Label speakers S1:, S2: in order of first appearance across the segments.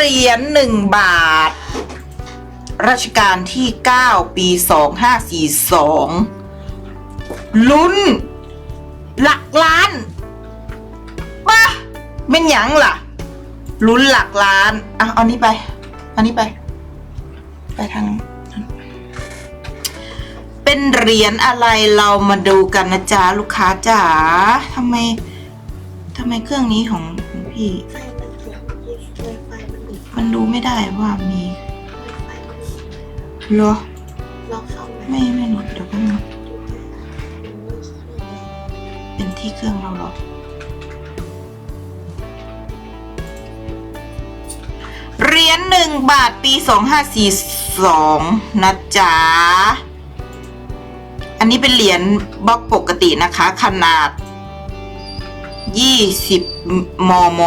S1: หรียญหนึ่งบาท รัชกาลที่ 9 ปี 2542 ลุ้น หลักล้านปะเป็นหยังล่ะ ลุ้นหลักล้าน อะ เอานี้ไปอานี้ไป ไปทางนั้นเป็นเหรียญอะไรเรามาดูกันนะจ๊ะ ลูกค้าจ๋าทำไมทำไมเครื่องนี้ของของพี่
S2: ด
S1: มันดูไม่ได้ว่ามี
S2: ไฟมันหลุด
S1: เหรอ
S2: ลองเข้าไหม
S1: ไม่ไม่หลุดเดี๋ยวแป๊บนึง
S2: ดูได้ดูว่าเครื่องอะไร
S1: เป็นที่เครื่องเราเหรอ เหรียญหนึ่งบาทปี2542นะจ๊ะ อันนี้เป็นเหรียญบล็อกปกตินะคะ ขนาด20มม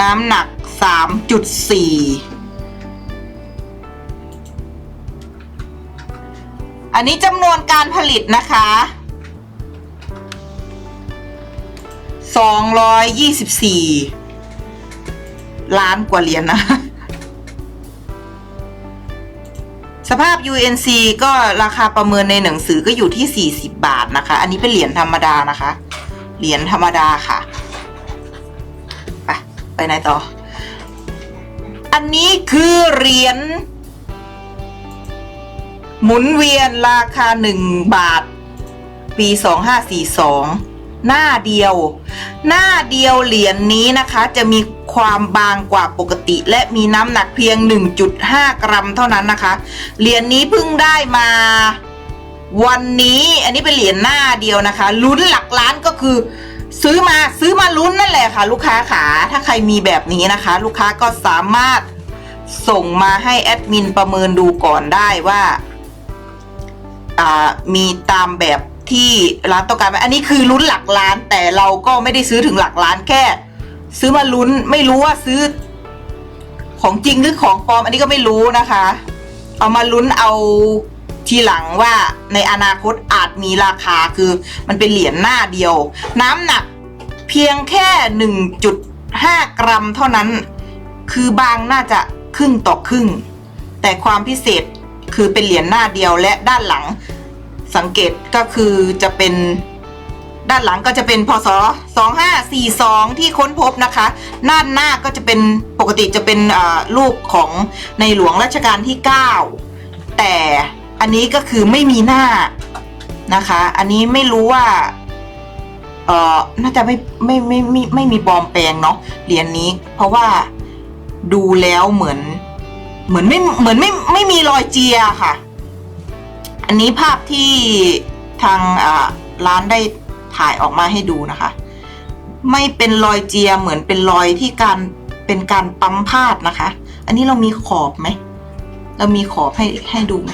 S1: น้ำหนัก 3.4 อันนี้จำนวนการผลิตนะคะ 224 ล้านกว่าเหรียญนะสภาพ UNC ก็ราคาประเมินในหนังสือก็อยู่ที่ 40 บาทนะคะ อันนี้เป็นเหรียญธรรมดานะคะ เหรียญธรรมดาค่ะ ไปไหนต่อ อันนี้คือเหรียญหมุนเวียนราคา 1 บาท ปี 2542 หน้าเดียว หน้าเดียวเหรียญนนี้นะคะจะมีความบางกว่าปกติ และมีน้ำหนักเพียง 1.5 กรัมเท่านั้นนะคะ เหรียญนนี้เพิ่งได้มาวันนี้อันนี้เป็นเหรียญหน้าเดียวนะคะลุ้นหลักล้านก็คือ ซื้อมาซื้อมาลุ้นนั่นแหละค่ะ ลูกค้าขาถ้าใครมีแบบนี้นะคะ ลูกค้าก็สามารถส่งมาให้แอดมินประเมินดูก่อนได้ว่าอ่ามีตามแบบที่ร้านต้องการไหมอันนี้คือลุ้นหลักล้านแต่เราก็ไม่ได้ซื้อถึงหลักล้านแค่ ซื้อมาลุ้นไม่รู้ว่าซื้อ ของจริงหรือของปลอม อันนี้ก็ไม่รู้นะคะ เอามาลุ้นเอาทีหลังว่าในอนาคตอาจมีราคาคือมันเป็นเหรียญหน้าเดียว น้ำหนัก เพียงแค่ 1.5 กรัมเท่านั้น คือบางน่าจะครึ่งต่อครึ่ง แต่ความพิเศษคือเป็นเหรียญหน้าเดียวและด้านหลัง สังเกตก็คือจะเป็นด้านหลังก็จะเป็นพศ 2542 ที่ค้นพบนะคะด้านหน้าก็จะเป็นปกติจะเป็นรูปของในหลวงรัชกาลที่ 9 แต่อันนี้ก็คือไม่มีหน้านะคะ อันนี้ไม่รู้ว่า เอ่อน่าจะไม่ไม่ไม่ไมไม่ไม่มีปลอมแปลงเนาะเหรียญนนี้ เพราะว่าดูแล้วเหมือน เหมือนไม่เหมือนไม่ไม่มีรอยเจียค่ะ อันนี้ภาพที่ทางร้านได้ถ่ายออกมาให้ดูนะคะ ไม่เป็นรอยเจียเหมือนเป็นรอยที่การเป็นการปั๊มพาดนะคะ อันนี้เรามีขอบไหมเรามีขอบให้ให้ดูไหม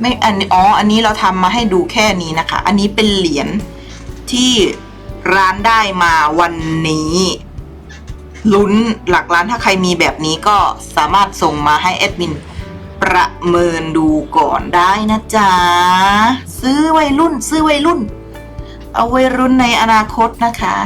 S1: ไม่อันนี้อ๋ออันนี้เราทำมาให้ดูแค่นี้นะคะ อันนี้เป็นเหรียญ ที่ร้านได้มาวันนี้ลุ้นหลักล้านถ้าใครมีแบบนี้ก็สามารถส่งมาให้แอดมินประเมินดูก่อนได้นะจ๊ะ ซื้อวัยรุ่น ซื้อวัยรุ่น เอาไว้รุ่นในอนาคตนะคะ